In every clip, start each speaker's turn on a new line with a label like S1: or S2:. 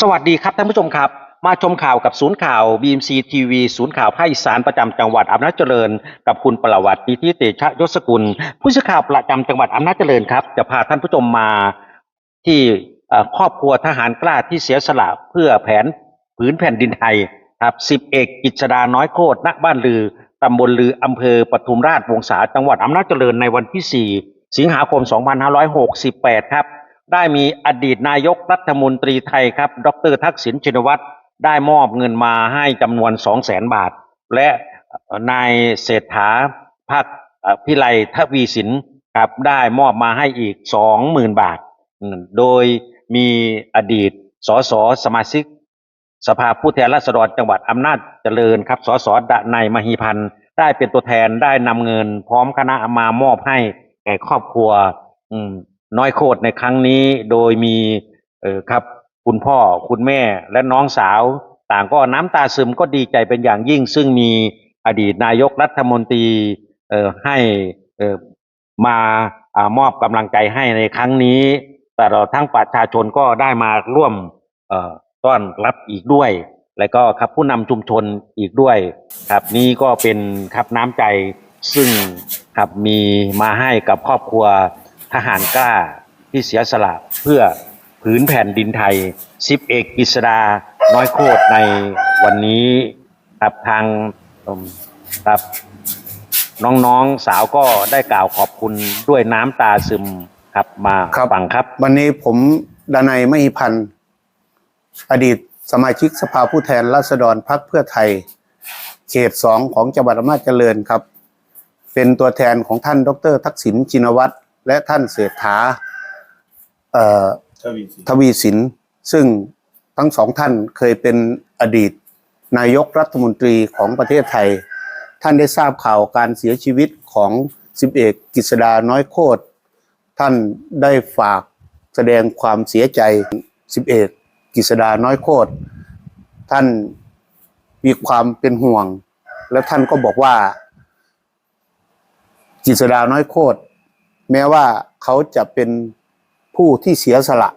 S1: สวัสดีครับท่านผู้ชมครับ มาชมข่าวกับศูนย์ข่าว BMC TV ศูนย์ข่าวภาคอีสานประจำจังหวัดอำนาจเจริญ กับคุณประวัตินิธิเตชะยศกุล ผู้สื่อข่าวประจำจังหวัดอำนาจเจริญครับ จะพาท่านผู้ชมมาที่ครอบครัวทหารกล้าที่เสียสละเพื่อแผนผืนแผ่นดินไทยครับสิบเอกกิจดาน้อยโคตรณบ้านลือตำบลลืออำเภอปทุมราชวงศาจังหวัดอำนาจเจริญในวันที่ 4 สิงหาคม 2568 ครับ ได้มีอดีตนายกรัฐมนตรีไทยครับ ดรทักษิณชินวัตรได้มอบเงินมาให้จำนวน2 0 0แสนบาท และนายเศรษฐาพักพิไลทวีสินครับได้มอบมาให้อีก 20,000 บาท โดยมีอดีตสสสมาชิก สภาผู้แทนราษฎรจังหวัดอำนาจเจริญครับสสดะในยมหีพันธ์ได้เป็นตัวแทนได้นำเงิน พร้อมคณะมามอบให้แก่ครอบครัวอืม น้อยโคตรในครั้งนี้โดยมีเออครับคุณพ่อคุณแม่และน้องสาว ต่างก็น้ำตาซึมก็ดีใจเป็นอย่างยิ่ง ซึ่งมีอดีตนายกรัฐมนตรีเออให้เออมาอมอบกำลังใจให้ในครั้งนี้ แต่เราทั้งประชาชนก็ได้มาร่วมเออต้อนรับอีกด้วย แล้วก็ครับผู้นำชุมชนอีกด้วยครับนี่ก็เป็นครับน้ำใจซึ่งครับมีมาให้กับครอบครัว ทหารกล้าที่เสียสละเพื่อผืนแผ่นดินไทยสิบเอกกฤษดาน้อยโคตรในวันนี้ครับทางอืมครับน้องๆสาวก็ได้กล่าวขอบคุณด้วยน้ำตาซึมครับมา
S2: ครับ
S1: ฟังครับ
S2: วันนี้ผมดนัยมหิพันธ์อดีตสมาชิกสภาผู้แทนราษฎรพรรคเพื่อไทย เขตสองของจังหวัดอำนาจเจริญครับ เป็นตัวแทนของท่านดร ทักษิณชินวัตร และท่านเศรษฐาเอ่อ
S3: ทวีสิน
S2: ทวีสิน ซึ่งทั้งสองท่านเคยเป็นอดีต นายกรัฐมนตรีของประเทศไทย ท่านได้ทราบข่าวการเสียชีวิตของสิบเอกกฤษดาน้อยโคตร ท่านได้ฝากแสดงความเสียใจสิบเอกกฤษดาน้อยโคตร ท่านมีความเป็นห่วง และท่านก็บอกว่ากฤษดาน้อยโคตร แม้ว่าเขาจะเป็นผู้ที่เสียสละ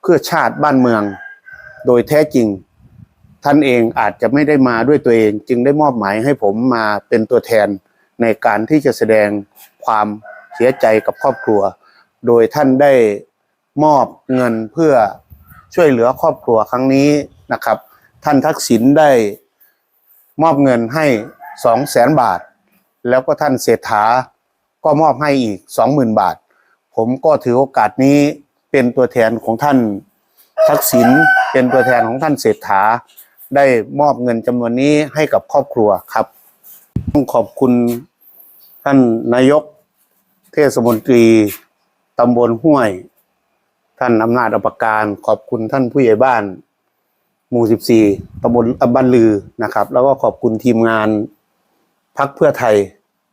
S2: เพื่อชาติบ้านเมือง โดยแท้จริง ท่านเองอาจจะไม่ได้มาด้วยตัวเอง จึงได้มอบหมายให้ผมมาเป็นตัวแทนในการที่จะแสดงความเสียใจกับครอบครัว โดยท่านได้มอบเงินเพื่อช่วยเหลือครอบครัวครั้งนี้นะครับ ท่านทักษิณได้มอบเงินให้สองแสนบาท แล้วก็ท่านเศรษฐา ก็มอบให้อีกสองหมื่นบาท ผมก็ถือโอกาสนี้เป็นตัวแทนของท่านทักษิณเป็นตัวแทนของท่านเศรษฐา ได้มอบเงินจำนวนนี้ให้กับครอบครัวครับต้องขอบคุณท่านนายกเทศมนตรีตำบลห้วย ท่านอำนาจอปการ ขอบคุณท่านผู้ใหญ่บ้าน หมู่ 14ตำบลบ้านลือนะครับ แล้วก็ขอบคุณทีมงานพักเพื่อไทย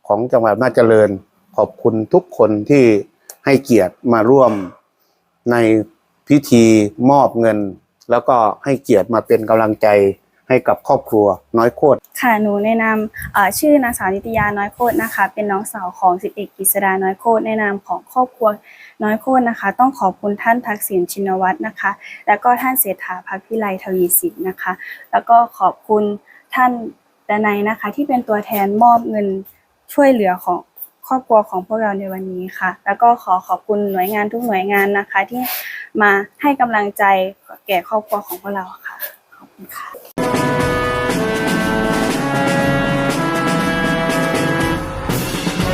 S2: ของจังหวัดอำนาจเจริญ ขอบคุณทุกคนที่ให้เกียรติมาร่วมในพิธีมอบเงิน แล้วก็ให้เกียรติมาเป็นกำลังใจให้กับครอบครัวน้อยโคตร
S4: ค่ะหนูแนะนำชื่อนางสาวนิตยาน้อยโคตรนะคะ เป็นน้องสาวของสิบเอกกฤษดาน้อยโคตรในะนามของครอบครัวน้อยโคตรนะคะ ต้องขอบคุณท่านทักษิณชินวัตรนะคะ แล้วก็ท่านเศรษฐาพักพิไลทวีสินนะคะ แล้วก็ขอบคุณท่านดนัยนะคะที่เป็นตัวแทนมอบเงินช่วยเหลือของ ครอบครัวของพวกเราในวันนี้ค่ะ แล้วก็ขอขอบคุณหน่วยงานทุกหน่วยงานนะคะ ที่มาให้กำลังใจแก่ครอบครัวของพวกเราค่ะขอบคุณค่ะ